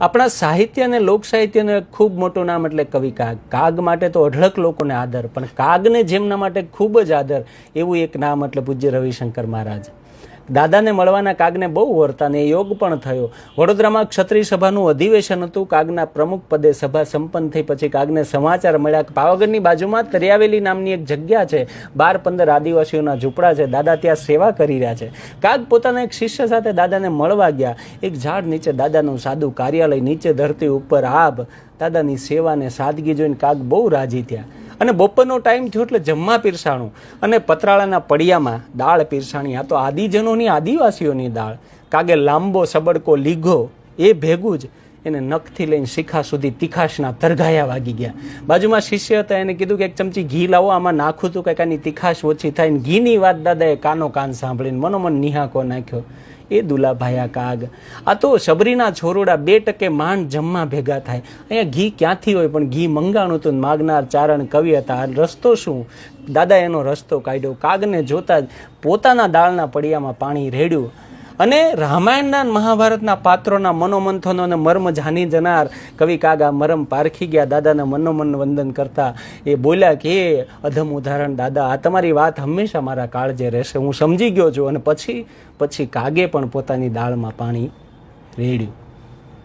આપણા સાહિત્ય અને લોક સાહિત્યનું ખૂબ મોટું નામ એટલે કવિ કાગ. કાગ માટે તો અઢળક લોકોને આદર, પણ કાગને જેમના માટે ખૂબ જ આદર, એવું એક નામ એટલે પૂજ્ય રવિશંકર મહારાજ. દાદાને મળવાના કાગને બહુ વર્તા ને યોગ પણ થયો. વડોદરામાં ક્ષત્રિય સભાનું અધિવેશન હતું. કાગના પ્રમુખ પદે સભા સંપન્ન થઈ પછી કાગને સમાચાર મળ્યા. પાવાગઢની બાજુમાં તરિયાવેલી નામની એક જગ્યા છે. બાર પંદર આદિવાસીઓના ઝૂંપડા છે. દાદા ત્યાં સેવા કરી રહ્યા છે. કાગ પોતાના એક શિષ્ય સાથે દાદાને મળવા ગયા. એક ઝાડ નીચે દાદાનું સાદું કાર્યાલય, નીચે ધરતી ઉપર આભ. દાદાની સેવાને સાદગી જોઈને કાગ બહુ રાજી થયા. અને બપોરનો ટાઈમ થયો એટલે જમવા પીરસાણું. અને પતરાળાના પડિયામાં દાળ પીરસાણી. આ તો આદિજનોની આદિવાસીઓની દાળ. કાગે લાંબો, સબડકો, લીઘો, એ ભેગું જ એને નખથી લઈને શિખા સુધી તીખાશના તરઘાયા વાગી ગયા. બાજુમાં શિષ્ય હતા, એને કીધું કે એક ચમચી ઘી લાવો, આમાં નાખું તો, કંઈક આની તીખાશ ઓછી થાય. ને ઘીની વાત દાદાએ કાનો કાન સાંભળીને મનોમન નિહાકો નાખ્યો. એ દુલાભાયા કાગ, આ તો શબરીના છોરોડા બે ટકે માંડ જમવા ભેગા થાય. અહીંયા ઘી ક્યાંથી હોય? પણ ઘી મંગાણું હતું માગનાર ચારણ કવિ હતા. રસ્તો શું? દાદા એનો રસ્તો કાઢ્યો. કાગને જોતા જ પોતાના દાળના પડિયામાં પાણી રેડ્યું. અને રામાયણના મહાભારતના પાત્રોના મનોમંથનો અને મર્મ જાની જનાર કવિ કાગા મરમ પારખી ગયા. દાદાના મનોમન વંદન કરતા એ બોલ્યા કે અધમ ઉદાહરણ દાદા, આ તમારી વાત હંમેશા મારા કાળજે રહેશે. હું સમજી ગયો છું. અને પછી પછી કાગે પણ પોતાની દાળમાં પાણી રેડ્યું.